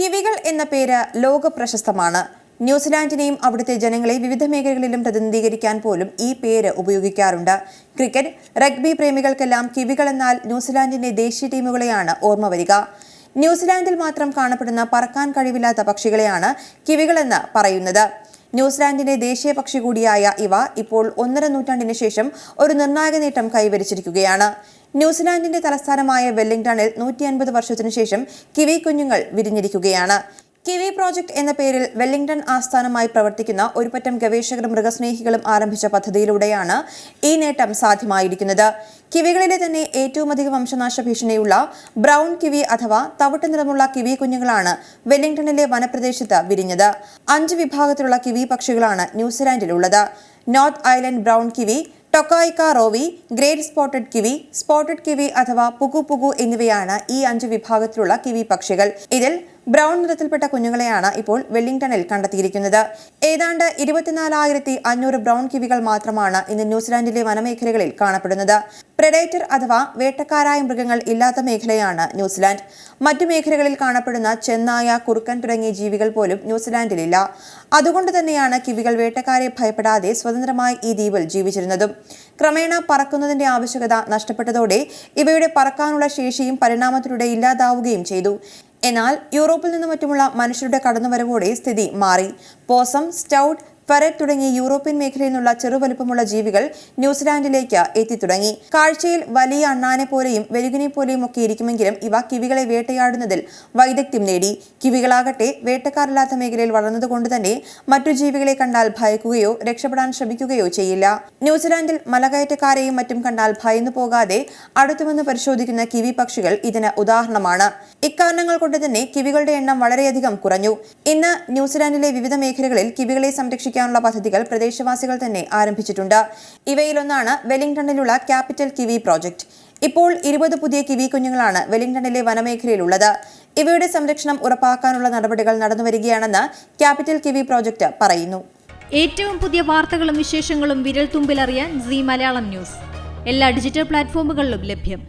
കിവികൾ എന്ന പേര് ലോക പ്രശസ്തമാണ് ന്യൂസിലാൻഡിനെയും അവിടുത്തെ ജനങ്ങളെ വിവിധ മേഖലകളിലും പ്രതിനിധീകരിക്കാൻ പോലും ഈ പേര് ഉപയോഗിക്കാറുണ്ട്. ക്രിക്കറ്റ് റഗ്ബി പ്രേമികൾക്കെല്ലാം കിവികൾ എന്നാൽ ന്യൂസിലാൻഡിന്റെ ദേശീയ ടീമുകളെയാണ് ഓർമ്മ വരിക. ന്യൂസിലാൻഡിൽ മാത്രം കാണപ്പെടുന്ന പറക്കാൻ കഴിവില്ലാത്ത പക്ഷികളെയാണ് കിവികളെന്ന് പറയുന്നത്. ന്യൂസിലാൻഡിന്റെ ദേശീയ പക്ഷി കൂടിയായ ഇവ ഇപ്പോൾ ഒന്നര നൂറ്റാണ്ടിന് ശേഷം ഒരു നിർണായക നേട്ടം കൈവരിച്ചിരിക്കുകയാണ്. ന്യൂസിലാൻഡിന്റെ തലസ്ഥാനമായ വെല്ലിംഗ്ടണിൽ നൂറ്റി അൻപത് വർഷത്തിനു ശേഷം കിവി കുഞ്ഞുങ്ങൾ വിരിഞ്ഞിരിക്കുകയാണ്. കിവി പ്രോജക്ട് എന്ന പേരിൽ വെല്ലിംഗ്ടൺ ആസ്ഥാനമായി പ്രവർത്തിക്കുന്ന ഒരുപറ്റം ഗവേഷകരും മൃഗസ്നേഹികളും ആരംഭിച്ച പദ്ധതിയിലൂടെയാണ് ഈ നേട്ടം സാധ്യമായിരിക്കുന്നത്. കിവികളിലെ തന്നെ ഏറ്റവും അധികം വംശനാശ ഭീഷണിയുള്ള ബ്രൗൺ കിവി അഥവാ തവിട്ട് നിറമുള്ള കിവി കുഞ്ഞുങ്ങളാണ് വെല്ലിംഗ്ടണിലെ വനപ്രദേശത്ത് വിരിഞ്ഞത്. അഞ്ച് വിഭാഗത്തിലുള്ള കിവി പക്ഷികളാണ് ന്യൂസിലാൻഡിലുള്ളത്. North Island brown kiwi tokoeka rowi great spotted kiwi spotted kiwi അഥവാ പുകു പുകു എന്നിവയാണ് ഈ അഞ്ച് വിഭാഗത്തിലുള്ള കിവി പക്ഷികൾ. ഇതിൽ ബ്രൗൺ നിറത്തിൽപ്പെട്ട കുഞ്ഞുങ്ങളെയാണ് ഇപ്പോൾ വെല്ലിംഗ്ടണിൽ കണ്ടെത്തിയിരിക്കുന്നത്. ഏതാണ്ട് ഇരുപത്തിനാലായിരത്തി അഞ്ഞൂറ് ബ്രൗൺ കിവികൾ മാത്രമാണ് ഇന്ന് ന്യൂസിലാൻഡിലെ വനമേഖലകളിൽ കാണപ്പെടുന്നത്. പ്രെഡേറ്റർ അഥവാ വേട്ടക്കാരായ മൃഗങ്ങൾ ഇല്ലാത്ത മേഖലയാണ് ന്യൂസിലാൻഡ്. മറ്റു മേഖലകളിൽ കാണപ്പെടുന്ന ചെന്നായ കുറുക്കൻ തുടങ്ങിയ ജീവികൾ പോലും ന്യൂസിലാൻഡിലില്ല. അതുകൊണ്ട് തന്നെയാണ് കിവികൾ വേട്ടക്കാരെ ഭയപ്പെടാതെ സ്വതന്ത്രമായി ഈ ദ്വീപിൽ ജീവിച്ചിരുന്നതും. ക്രമേണ പറക്കുന്നതിന്റെ ആവശ്യകത നഷ്ടപ്പെട്ടതോടെ ഇവയുടെ പറക്കാനുള്ള ശേഷിയും പരിണാമത്തിലൂടെ ഇല്ലാതാവുകയും ചെയ്തു. എന്നാൽ യൂറോപ്പിൽ നിന്നും മറ്റുമുള്ള മനുഷ്യരുടെ കടന്നുവരവോടെ സ്ഥിതി മാറി. പോസം സ്റ്റൗട്ട് ഫെററ്റ് തുടങ്ങി യൂറോപ്യൻ മേഖലയിൽ നിന്നുള്ള ചെറുവലുപ്പമുള്ള ജീവികൾ ന്യൂസിലാൻഡിലേക്ക് എത്തിത്തുടങ്ങി. കാഴ്ചയിൽ വലിയ അണ്ണാനെ പോലെയും വെലുകിനെ പോലെയും ഒക്കെ ഇരിക്കുമെങ്കിലും ഇവ കിവികളെ വേട്ടയാടുന്നതിൽ വൈദഗ്ധ്യം നേടി. കിവികളാകട്ടെ വേട്ടക്കാരില്ലാത്ത മേഖലയിൽ വളർന്നതുകൊണ്ട് തന്നെ മറ്റു ജീവികളെ കണ്ടാൽ ഭയക്കുകയോ രക്ഷപ്പെടാൻ ശ്രമിക്കുകയോ ചെയ്യില്ല. ന്യൂസിലാൻഡിൽ മലകയറ്റക്കാരെയും മറ്റും കണ്ടാൽ ഭയന്നു പോകാതെ അടുത്തുവന്ന് പരിശോധിക്കുന്ന കിവി പക്ഷികൾ ഇതിന് ഉദാഹരണമാണ്. ഇക്കാരണങ്ങൾ കൊണ്ട് തന്നെ കിവികളുടെ എണ്ണം വളരെയധികം കുറഞ്ഞു. ഇന്ന് ന്യൂസിലാൻഡിലെ വിവിധ മേഖലകളിൽ കിവികളെ സംരക്ഷിക്കാനുള്ള പദ്ധതികൾ പ്രദേശവാസികൾ തന്നെ ആരംഭിച്ചിട്ടുണ്ട്. ഇവയിലൊന്നാണ് വെല്ലിംഗ്ടണിലുള്ള ക്യാപിറ്റൽ കിവി പ്രോജക്റ്റ് ഇപ്പോൾ ഇരുപത് പുതിയ കിവി കുഞ്ഞുങ്ങളാണ് വെല്ലിംഗ്ടണിലെ വനമേഖലയിലുള്ളത്. ഇവയുടെ സംരക്ഷണം ഉറപ്പാക്കാനുള്ള നടപടികൾ നടന്നുവരികയാണെന്ന് ക്യാപിറ്റൽ കിവി പ്രോജക്റ്റ് പറയുന്നു. ഏറ്റവും പുതിയ വാർത്തകളും വിശേഷങ്ങളും വിരൽ തുമ്പിലറിയാൻ സി മലയാളം ന്യൂസ്. എല്ലാ ഡിജിറ്റൽ പ്ലാറ്റ്ഫോമുകളിലും ലഭ്യം.